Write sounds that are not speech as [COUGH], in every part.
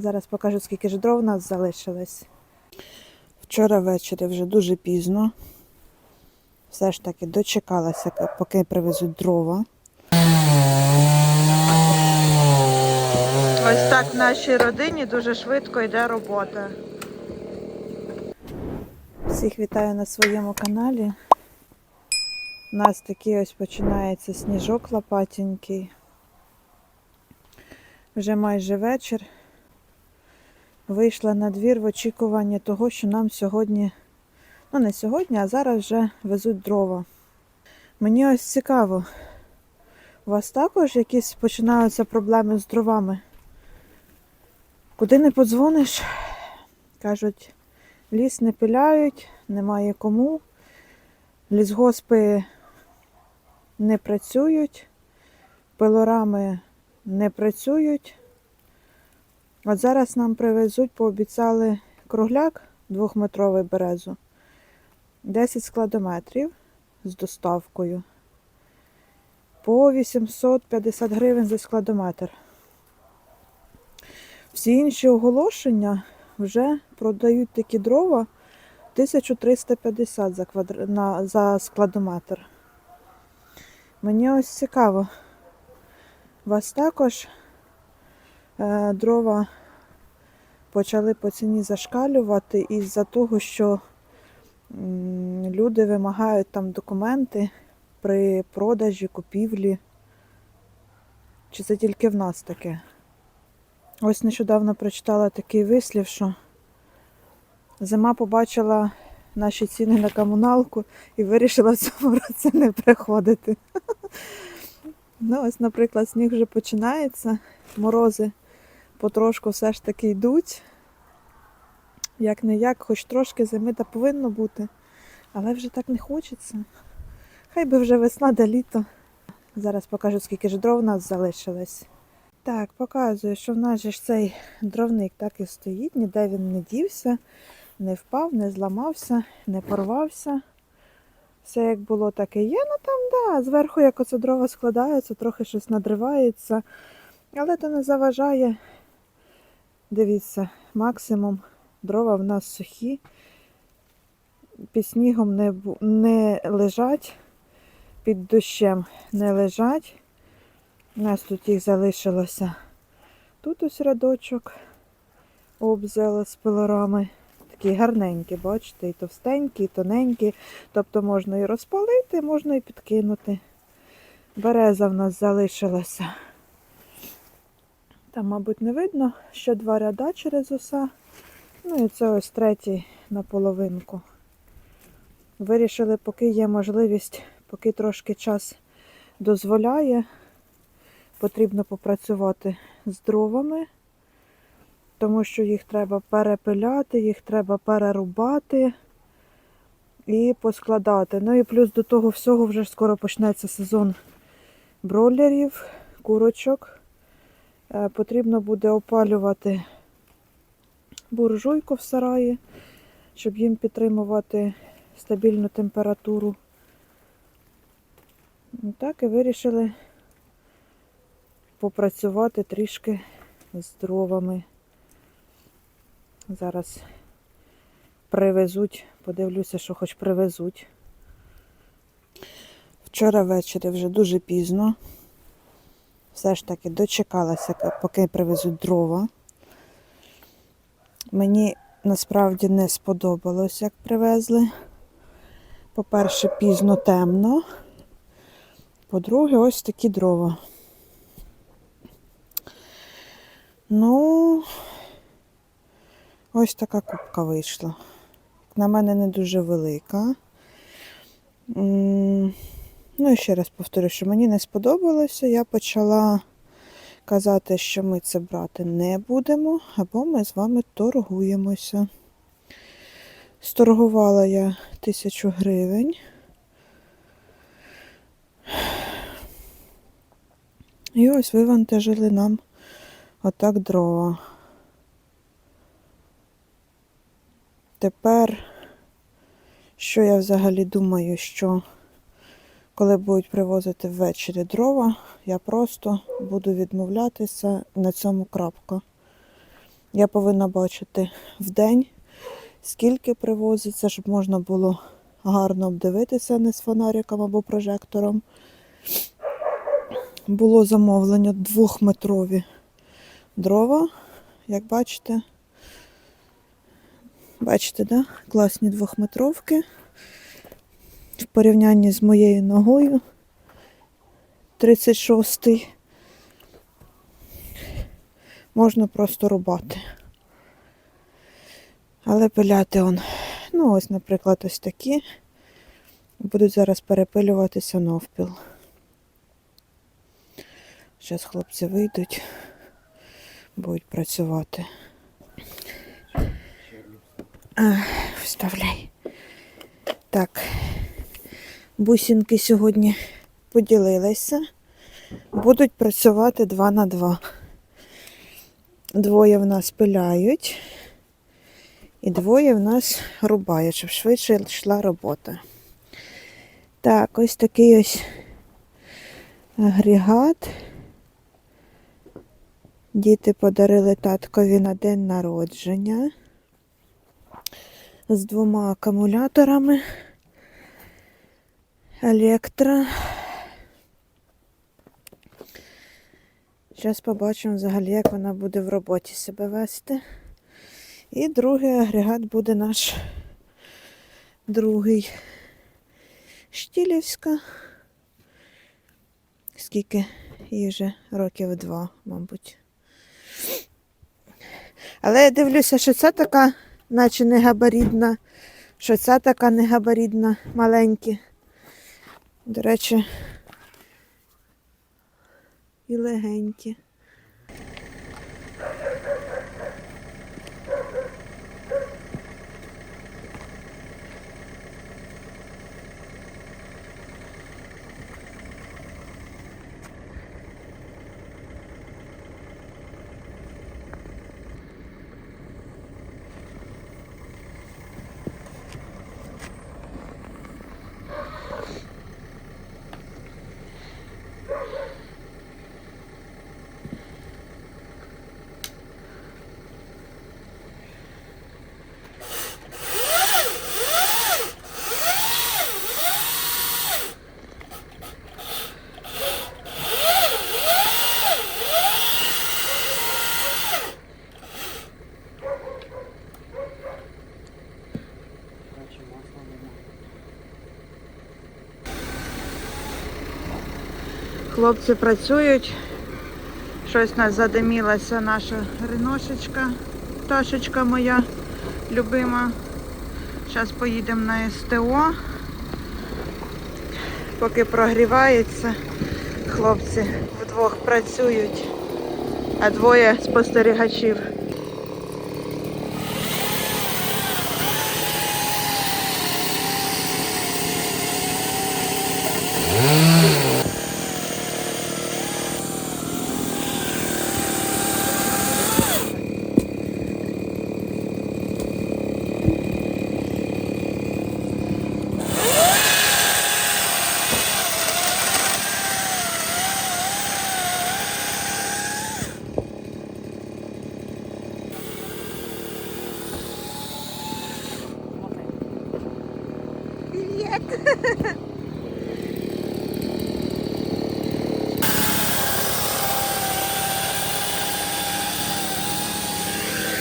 Зараз покажу, скільки ж дров у нас залишилось. Вчора ввечері вже дуже пізно. Все ж таки дочекалася, поки привезуть дрова. Ось так в нашій родині дуже швидко йде робота. Всіх вітаю на своєму каналі. У нас такий ось починається сніжок лопатенький. Вже майже вечір. Вийшла на двір в очікуванні того, що нам сьогодні, ну не сьогодні, а зараз вже везуть дрова. Мені ось цікаво, у вас також якісь починаються проблеми з дровами? Куди не подзвониш, кажуть, ліс не пиляють, немає кому, лісгоспи не працюють, пилорами не працюють. От зараз нам привезуть, пообіцяли кругляк двохметровий березу, 10 складометрів з доставкою. По 850 гривень за складометр. Всі інші оголошення вже продають такі дрова 1350 за, квадр... на... за складометр. Мені ось цікаво. Вас також дрова почали по ціні зашкалювати із-за того, що люди вимагають там документи при продажі, купівлі. Чи це тільки в нас таке? Ось нещодавно прочитала такий вислів, що зима побачила наші ціни на комуналку і вирішила в цьому [LAUGHS] році не приходити. [LAUGHS] Ну, ось, наприклад, сніг вже починається, морози потрошку все ж таки йдуть. Як не як, хоч трошки зими та повинно бути, але вже так не хочеться. Хай би вже весна да літо. Зараз покажу, скільки ж дров у нас залишилось. Так, показую, що в нас же ж цей дровник так і стоїть, ніде він не дівся, не впав, не зламався, не порвався. Все як було, так і є. Ну там, да, зверху, як оце дрова складаються, трохи щось надривається. Але то не заважає. Дивіться, максимум дрова в нас сухі, під снігом не, не лежать, під дощем не лежать. У нас тут їх залишилося. Тут ось рядочок обзела з пилорами. Такі гарненькі, бачите, і товстенькі, і тоненькі. Тобто можна і розпалити, можна і підкинути. Береза в нас залишилася. Там, мабуть, не видно, ще два ряда через оса. Ну і це ось третій на половинку. Вирішили, поки є можливість, поки трошки час дозволяє, потрібно попрацювати з дровами, тому що їх треба перепиляти, їх треба перерубати і поскладати. Ну і плюс до того всього вже скоро почнеться сезон бройлерів, курочок. Е, Потрібно буде опалювати буржуйку в сараї, щоб їм підтримувати стабільну температуру. Ну, Так і вирішили попрацювати трішки з дровами. Зараз привезуть, подивлюся, що хоч привезуть. Вчора ввечері вже дуже пізно. Все ж таки дочекалася, поки привезуть дрова. Мені насправді не сподобалось, як привезли. По-перше, пізно темно. По-друге, ось такі дрова. Ну, ось така кубка вийшла. На мене не дуже велика. Ну і ще раз повторю, що мені не сподобалося. Я почала казати, що ми це брати не будемо, або ми з вами торгуємося. Сторгувала я тисячу гривень. І ось вивантажили нам отак дрова. Тепер, що я взагалі думаю, що коли будуть привозити ввечері дрова, я просто буду відмовлятися на цьому крапка. Я повинна бачити в день, скільки привозиться, щоб можна було гарно обдивитися не з фонариком або прожектором. Було замовлення двохметрові дрова, як бачите. Бачите, да? Класні двохметровки. В порівнянні з моєю ногою 36-й. Можна просто рубати. Але пиляти он. Ну, ось, наприклад, ось такі. Будуть зараз перепилюватися навпіл. Зараз хлопці вийдуть, будуть працювати. А, вставляй. Так. Бусинки сьогодні поділилися. Будуть працювати два на два. Двоє в нас пиляють, і двоє в нас рубають, щоб швидше йшла робота. Так, ось такий ось агрегат. Діти подарили таткові на день народження з двома акумуляторами. Електро. Зараз побачимо взагалі, як вона буде в роботі себе вести. І другий агрегат буде наш другий Штілівська. Скільки їй вже років два, мабуть. Але я дивлюся, що це така, наче не габарідна, що ця така не габарідна, маленькі. До речі, і легенькі. Хлопці працюють. Щось нас задимілася наша риношечка, пташечка моя любима. Зараз поїдемо на СТО. Поки прогрівається, хлопці вдвох працюють, а двоє спостерігачів.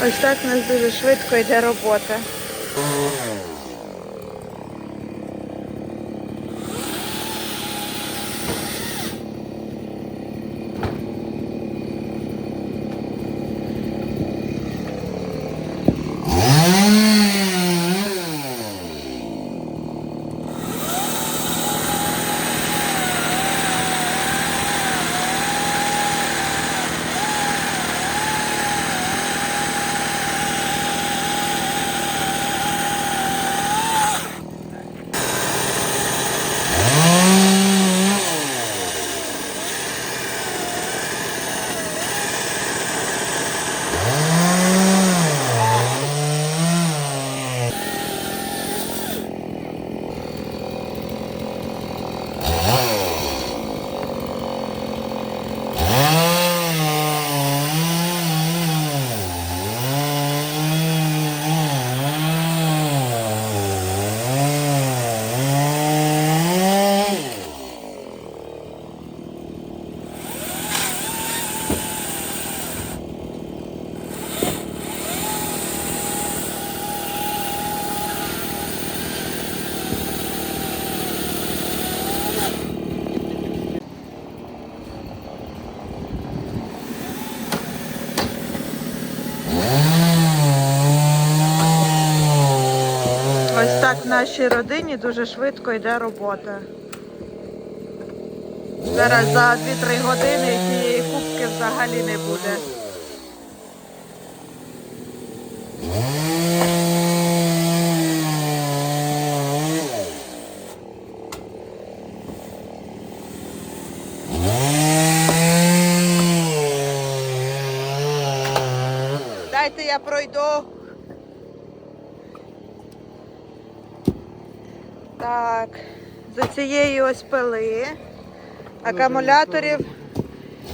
Ось так у нас дуже швидко йде робота. Нашій родині дуже швидко йде робота. Зараз за 2-3 години цієї кубки взагалі не буде. Дайте я пройду. Так, за цієї ось пили акумуляторів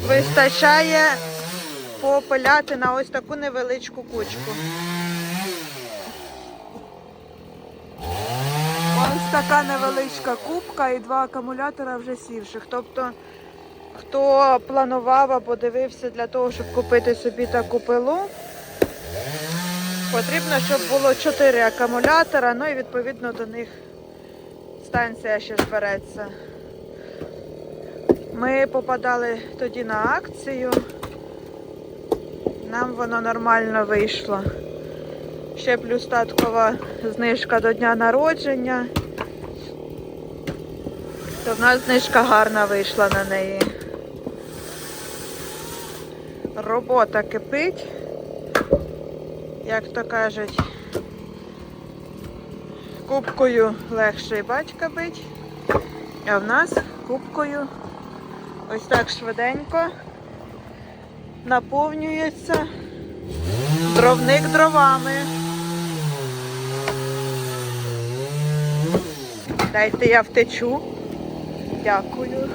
вистачає попиляти на ось таку невеличку кучку. Ось така невеличка кубка і два акумулятора вже сівших. Тобто, хто планував або дивився для того, щоб купити собі таку пилу, потрібно, щоб було 4 акумулятора, ну і відповідно до них станція ще збереться. Ми попадали тоді на акцію. Нам воно нормально вийшло. Ще плюс таткова знижка до дня народження. То в нас знижка гарна вийшла на неї. Робота кипить, як то кажуть, кубкою легше батька бить, а в нас кубкою ось так швиденько наповнюється дровник дровами. Дайте я втечу. Дякую.